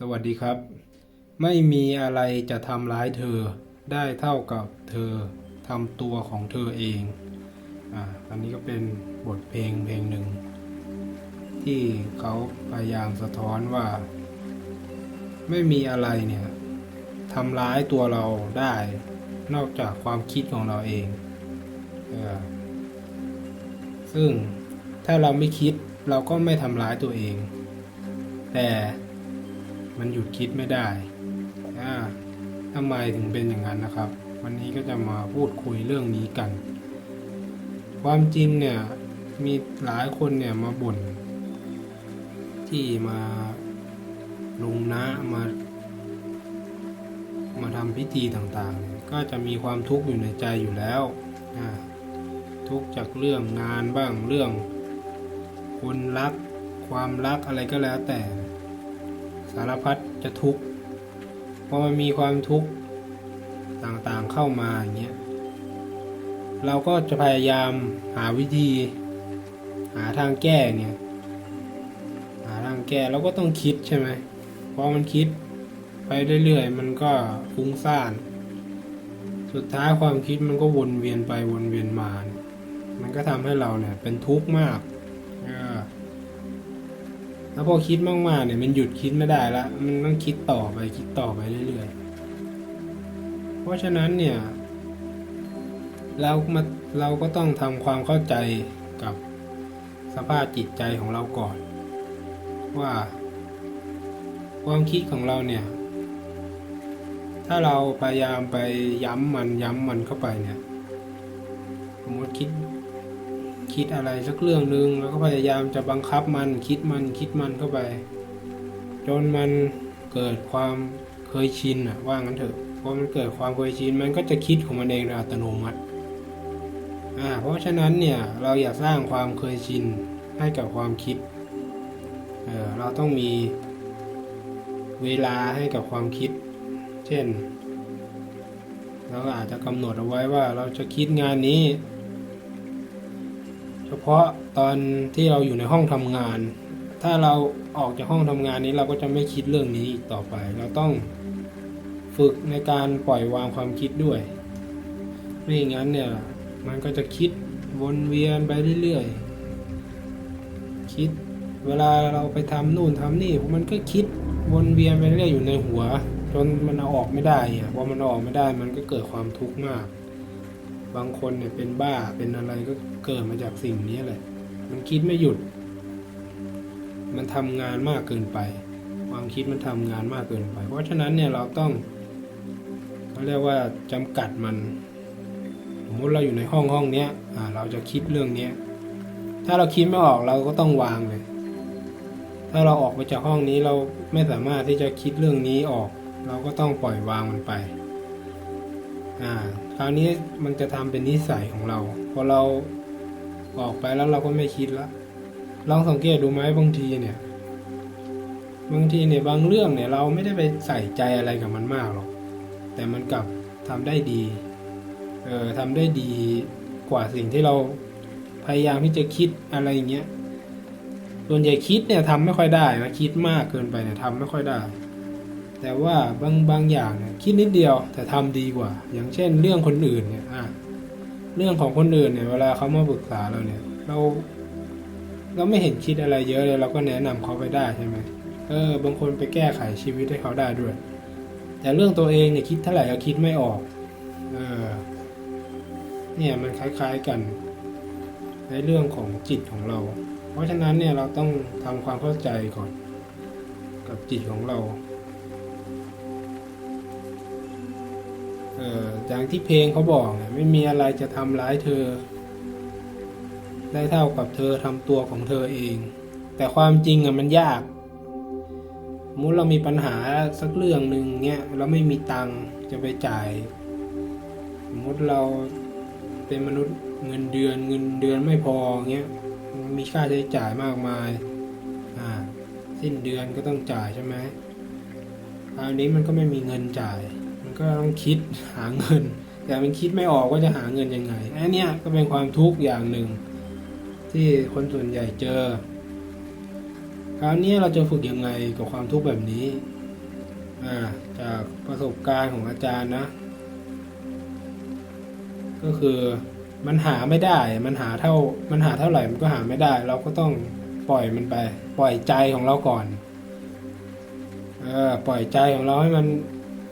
สวัสดีครับ ไม่มีอะไรจะทำร้ายเธอได้เท่ากับเธอทำตัวของเธอเองอ่าอันนี้ก็เป็นบทเพลงเพลงหนึ่ง ที่เขาพยายามสะท้อนว่า ไม่มีอะไรเนี่ยทำร้ายตัวเราได้นอกจากความคิดของเราเองเออซึ่งถ้าเราไม่คิดเราก็ไม่ทำร้ายตัวเอง แต่ มันหยุดคิดไม่ได้อ่าทำไมถึงเป็นอย่างนั้นนะครับ วันนี้ก็จะมาพูดคุยเรื่องนี้กัน ความจริงเนี่ยมีหลายคนเนี่ยมาบ่นที่มาลงนะมามาทำพิธีต่างๆ ก็จะมีความทุกข์อยู่ในใจอยู่แล้วทุกข์จากเรื่องงานบ้างเรื่องคนรักความรักอะไรก็แล้วแต่ สารพัดจะทุกข์พอมันมีความทุกข์ต่างๆเข้ามาอย่างเงี้ยเราก็จะพยายามหาวิธี หาทางแก้เนี่ย หาทางแก้เราก็ต้องคิดใช่ไหมพอมันคิดไปเรื่อยๆมันก็ฟุ้งซ่าน สุดท้ายความคิดมันก็วนเวียนไปวนเวียนมา มันก็ทำให้เราเนี่ยเป็นทุกข์มากเออ แล้วพอคิดมากๆเนี่ยมันหยุดคิดไม่ได้ละมันต้องคิดต่อไปคิดต่อไปเรื่อยๆ เพราะฉะนั้นเนี่ย เรามาเราก็ต้องทำความเข้าใจกับสภาพจิตใจของเราก่อน ว่า ความคิดของเราเนี่ย ถ้าเราพยายามไปย้ำมันย้ำมันเข้าไปเนี่ย สมมติคิด คิดอะไรสักเรื่องหนึ่งแล้วก็พยายามจะบังคับมันคิดมันคิดมันเข้าไป จนมันเกิดความเคยชินอะว่างั้นเถอะพอมันเกิดความเคยชินมันก็จะคิดของมันเองโดยอัตโนมัติอ่าเพราะฉะนั้นเนี่ยเราอย่าสร้างความเคยชินให้กับความคิดเออเราต้องมีเวลาให้กับความคิด เช่น เราอาจจะกำหนดเอาไว้ว่าเราจะคิดงานนี้ พาะตอนที่เราอยู่ในห้องทำงาน ถ้าเราออกจากห้องทำงานนี้เราก็จะไม่คิดเรื่องนี้อีกต่อไป เราต้องฝึกในการปล่อยวางความคิดด้วย ไม่อย่างนั้นเนี่ยมันก็จะคิดวนเวียนไปเรื่อยๆ คิดเวลาเราไปทำนู่นทำนี่มันก็คิดวนเวียนไปเรื่อยอยู่ในหัว จนมันเอาออกไม่ได้อะพอมันออกไม่ได้มันก็เกิดความทุกข์มาก บางคนเนี่ยเป็นบ้าเป็นอะไรก็เกิดมาจากสิ่งนี้แหละ มันคิดไม่หยุด มันทำงานมากเกินไป ความคิดมันทำงานมากเกินไป เพราะฉะนั้นเนี่ยเราต้องเขาเรียกว่าจำกัดมัน สมมติเราอยู่ในห้องห้องนี้เราจะคิดเรื่องนี้ถ้าเราคิดไม่ออกเราก็ต้องวางเลย ถ้าเราออกไปจากห้องนี้เราไม่สามารถที่จะคิดเรื่องนี้ออก เราก็ต้องปล่อยวางมันไป อ่า คราวนี้มันจะทำเป็นนิสัยของเราพอเราออกไปแล้วเราก็ไม่คิดละลองสังเกตดูไหมบางทีเนี่ย บางทีเนี่ยบางเรื่องเนี่ยเราไม่ได้ไปใส่ใจอะไรกับมันมากหรอก แต่มันกลับทำได้ดี เออทำได้ดีกว่าสิ่งที่เราพยายามที่จะคิดอะไรอย่างเงี้ยส่วนใหญ่คิดเนี่ยทำไม่ค่อยได้นะคิดมากเกินไปเนี่ยทำไม่ค่อยได้ แต่ว่าบางบางอย่างเนี่ยคิดนิดเดียวแต่ทำดีกว่า อย่างเช่น เรื่องคนอื่นเนี่ยอะเรื่องของคนอื่นเนี่ยเวลาเขามาปรึกษาเราเนี่ย เราเราไม่เห็นคิดอะไรเยอะเลยเราก็แนะนำเขาไปได้ใช่ไหมเออบางคนไปแก้ไขชีวิตให้เขาได้ด้วย แต่เรื่องตัวเองเนี่ยคิดเท่าไหร่ก็คิดไม่ออกเออเนี่ยมันคล้าย ๆกันในเรื่องของจิตของเรา เพราะฉะนั้นเนี่ยเราต้องทำความเข้าใจก่อน กับจิตของเรา อย่างที่เพลงเขาบอกเนี่ยไม่มีอะไรจะทำร้ายเธอ ได้เท่ากับเธอทำตัวของเธอเอง แต่ความจริงอะมันยากมุติเรามีปัญหาสักเรื่องหนึ่งเงี้ยเราไม่มีตังค์จะไปจ่าย สมมติเราเป็นมนุษย์เงินเดือนเงินเดือนไม่พอเงี้ยมีค่าใช้จ่ายมากมายอ่าสิ้นเดือนก็ต้องจ่ายใช่ไหมคราวนี้มันก็ไม่มีเงินจ่าย ก็ต้องคิดหาเงิน แต่มันคิดไม่ออกว่าจะหาเงินยังไงอันเนี้ยก็เป็นความทุกข์อย่างหนึ่ง ที่คนส่วนใหญ่เจอ คราวนี้เราจะฝึกยังไงกับความทุกข์แบบนี้อ่าจากประสบการณ์ของอาจารย์นะ ก็คือมันหาไม่ได้ มันหาเท่า มันหาเท่าไหร่มันก็หาไม่ได้ เราก็ต้องปล่อยมันไป ปล่อยใจของเราก่อน เออ ปล่อยใจของเราให้มัน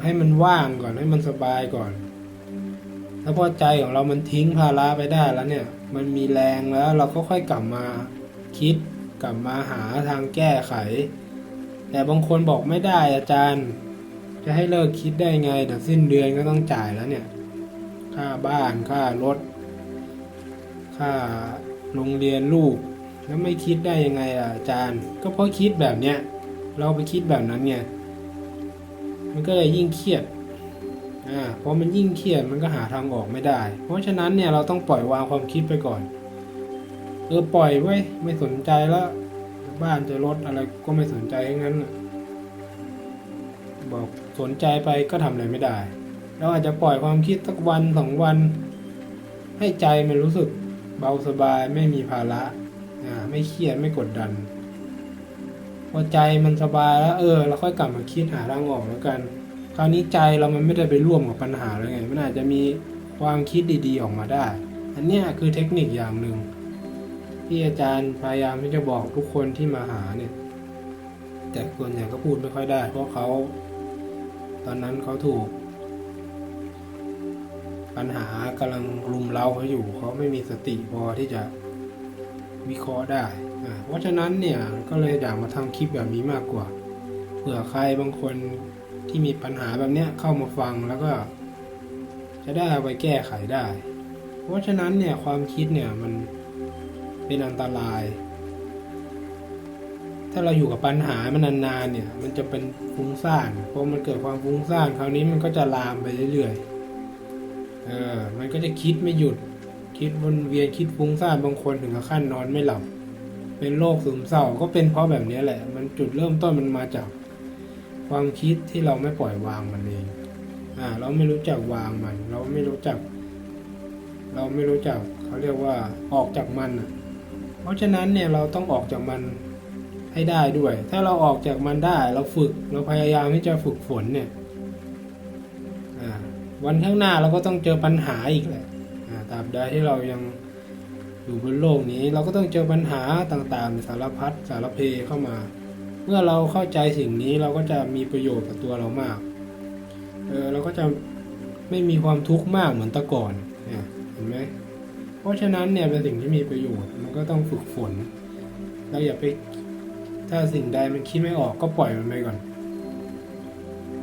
ให้มันว่างก่อนให้มันสบายก่อน แล้วพอใจของเรามันทิ้งภาระไปได้แล้วเนี่ย มันมีแรงแล้วเราก็ค่อยกลับมาคิดกลับมาหาทางแก้ไข แต่บางคนบอกไม่ได้อาจารย์ จะให้เลิกคิดได้ไงเดี๋ยวสิ้นเดือนก็ต้องจ่ายแล้วเนี่ย ค่าบ้านค่ารถ ค่าโรงเรียนลูก แล้วไม่คิดได้ยังไงล่ะอาจารย์ ก็เพราะคิดแบบเนี้ยเราไปคิดแบบนั้นไง มันก็เลยยิ่งเครียดอ่าเพอมันยิ่งเครียดมันก็หาทางออกไม่ได้ เพราะฉะนั้นเนี่ยเราต้องปล่อยวางความคิดไปก่อน เออปล่อยไว้ไม่สนใจแล้วบ้านจะรถอะไรก็ไม่สนใจทั้งนั้นบอกสนใจไปก็ทำอะไรไม่ได้ เราอาจจะปล่อยความคิดสักวันสองวัน ให้ใจมันรู้สึกเบาสบายไม่มีภาระอ่าไม่เครียดไม่กดดัน พอใจมันสบายแล้ว เออเราค่อยกลับมาคิดหาทางออกแล้วกัน คราวนี้ใจเรามันไม่ได้ไปร่วมกับปัญหาแล้วไง มันอาจจะมีความคิดดีๆออกมาได้ อันนี้คือเทคนิคอย่างหนึ่งที่อาจารย์พยายามที่จะบอกทุกคนที่มาหาเนี่ย แต่คนใหญ่ก็พูดไม่ค่อยได้ เพราะเขา ตอนนั้นเขาถูก ปัญหากำลังรุมเร้าเขาอยู่ เขาไม่มีสติพอที่จะวิเคราะห์ได้ เพราะฉะนั้นเนี่ยก็เลยอยากมาทำคลิปแบบนี้มากกว่าเผื่อใครบางคนที่มีปัญหาแบบเนี้ยเข้ามาฟังแล้วก็ จะได้เอาไปแก้ไขได้ เพราะฉะนั้นเนี่ยความคิดเนี่ยมันเป็นอันตราย ถ้าเราอยู่กับปัญหามันนานๆเนี่ย มันจะเป็นฟุ้งซ่านพอมันเกิดความฟุ้งซ่านคราวนี้มันก็จะลามไปเรื่อยๆเออมันก็จะคิดไม่หยุดคิดวนเวียนคิดฟุ้งซ่านบางคนถึงกับขั้นนอนไม่หลับ เป็นโรคซึมเศร้าก็เป็นเพราะแบบนี้แหละ มันจุดเริ่มต้นมันมาจากความคิดที่เราไม่ปล่อยวางมันเองอ่า เราไม่รู้จักวางมัน เราไม่รู้จัก เราไม่รู้จักเขาเรียกว่าออกจากมันอะ เพราะฉะนั้นเนี่ยเราต้องออกจากมันให้ได้ด้วย ถ้าเราออกจากมันได้ เราฝึกเราพยายามที่จะฝึกฝนเนี่ยอ่าวันข้างหน้าเราก็ต้องเจอปัญหาอีกแหละตราบใดที่เรายัง อยู่บนโลกนี้ เราก็ต้องเจอปัญหาต่างๆ สารพัดสารเพเข้ามา เมื่อเราเข้าใจสิ่งนี้เราก็จะมีประโยชน์กับตัวเรามาก เออเราก็จะไม่มีความทุกข์มากเหมือนแต่ก่อนเนี่ยเห็นไหมเพราะฉะนั้นเนี่ยเป็นสิ่งที่มีประโยชน์มันก็ต้องฝึกฝน เราอย่าไปถ้าสิ่งใดมันคิดไม่ออกก็ปล่อยมันไปก่อน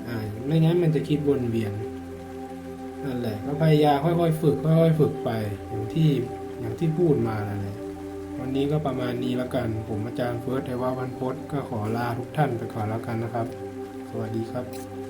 อ่าไม่งั้นมันจะคิดวนเวียนนั่นแหละก็พยายามค่อยๆฝึกค่อยๆฝึกไปอย่างที่ อย่างที่พูดมานั่นแหละวันนี้ก็ประมาณนี้แล้วกัน ผมอาจารย์เฟิร์สเทวาวันพศก็ขอลาทุกท่านไปก่อนแล้วกันนะครับ สวัสดีครับ